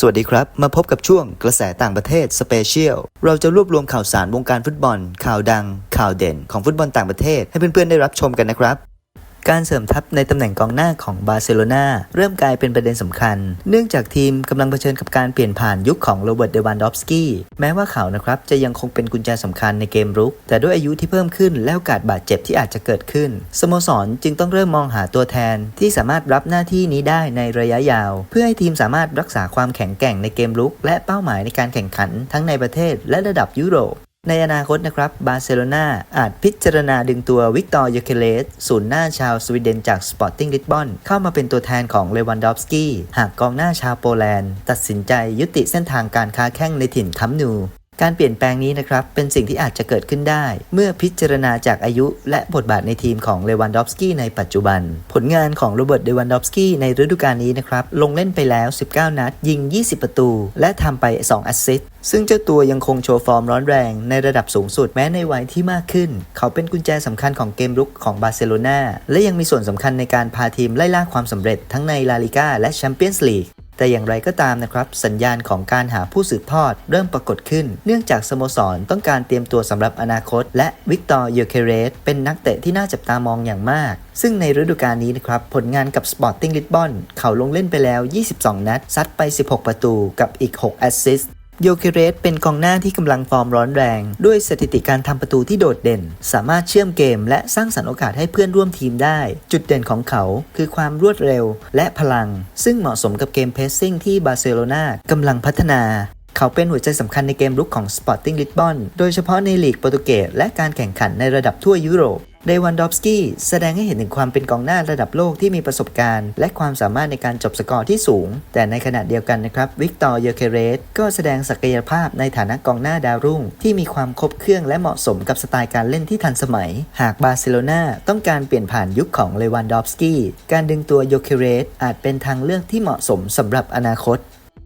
สวัสดีครับ มาพบกับช่วงกระแสต่างประเทศสเปเชียล เราจะรวบรวมข่าวสารวงการฟุตบอล ข่าวดัง ข่าวเด่นของฟุตบอลต่างประเทศให้เพื่อนๆได้รับชมกันนะครับ การเสริมทัพในตำแหน่งกองหน้าของบาร์เซโลนาเริ่มกลายเป็นประเด็นสำคัญ เนื่องจากทีมกำลังเผชิญกับการเปลี่ยนผ่านยุคของโรเบิร์ตเดวันดอฟสกี้แม้ว่าเขานะครับจะยังคงเป็นกุญแจสำคัญในเกมรุก แต่ด้วยอายุที่เพิ่มขึ้นและโอกาสบาดเจ็บที่อาจจะเกิดขึ้นสโมสรจึงต้องเริ่มมองหาตัวแทน ที่สามารถรับหน้าที่นี้ได้ในระยะยาว เพื่อให้ทีมสามารถรักษาความแข็งแกร่งในเกมรุก และเป้าหมายในการแข่งขันทั้งในประเทศและระดับยุโรป ในอนาคตนะครับบาร์เซโลนาอาจพิจารณาดึงตัววิกตอร์ยูเคเลสศูนย์หน้าชาวสวีเดนจากสปอร์ติ้งลิสบอนเข้ามาเป็นตัวแทนของเลวันดอฟสกี้หากกองหน้าชาวโปแลนด์ ตัดสินใจยุติเส้นทางการค้าแข่งในถิ่นคัมนู การเปลี่ยนแปลงนี้นะครับ เป็นสิ่งที่อาจจะเกิดขึ้นได้ เมื่อพิจารณาจากอายุและบทบาทในทีมของเลวันดอฟสกี้ในปัจจุบัน ผลงานของโรเบิร์ตเลวันดอฟสกี้ในฤดูกาลนี้นะครับ ลงเล่นไปแล้ว 19 นัด ยิง 20 ประตู และทำไป 2 แอสซิสต์ซึ่งเจ้าตัวยังคงโชว์ฟอร์มร้อนแรงในระดับสูงสุดแม้ในวัยที่มากขึ้น เขาเป็นกุญแจสำคัญของเกมรุกของบาร์เซโลนาและยังมีส่วนสำคัญในการพาทีมไล่ล่าความสำเร็จทั้งในลาลิก้าและแชมเปี้ยนส์ลีก แต่อย่างไรก็ตามนะครับ สัญญาณของการหาผู้สืบทอดเริ่มปรากฏขึ้น เนื่องจากสโมสรต้องการเตรียมตัวสำหรับอนาคต และวิกตอร์เยเคเรสเป็นนักเตะที่น่าจับตามองอย่างมาก ซึ่งในฤดูกาลนี้นะครับ ผลงานกับสปอร์ติ้งลิสบอนเขาลงเล่นไปแล้ว 22 นัด ซัดไป 16 ประตูกับอีก 6 แอสซิสต์ โยเคเรสเป็นกองหน้าที่กำลังฟอร์มร้อนแรง ด้วยสถิติการทำประตูที่โดดเด่น สามารถเชื่อมเกม และสร้างสรรค์โอกาสให้เพื่อนร่วมทีมได้ จุดเด่นของเขาคือความรวดเร็ว และพลัง ซึ่งเหมาะสมกับเกมเพสซิ่งที่บาร์เซโลนากำลังพัฒนาเขาเป็นหัวใจสำคัญในเกมรุกของ Sporting Lisbon โดยเฉพาะในลีกโปรตุเกสและการแข่งขันในระดับทั่วยุโรป เดวันดอฟสกี้แสดงให้เห็นถึงความเป็นกองหน้าระดับโลกที่มีประสบการณ์ และความสามารถในการจบสกอร์ที่สูง แต่ในขณะเดียวกันนะครับวิกตอร์เยเคเรสก็แสดงศักยภาพในฐานะกองหน้าดาวรุ่ง ที่มีความครบเครื่องและเหมาะสมกับสไตล์การเล่นที่ทันสมัย หากบาร์เซโลนาต้องการเปลี่ยนผ่านยุคของเลวันดอฟสกี้การดึงตัวโยเคเรสอาจเป็นทางเลือกที่เหมาะสมสำหรับอนาคต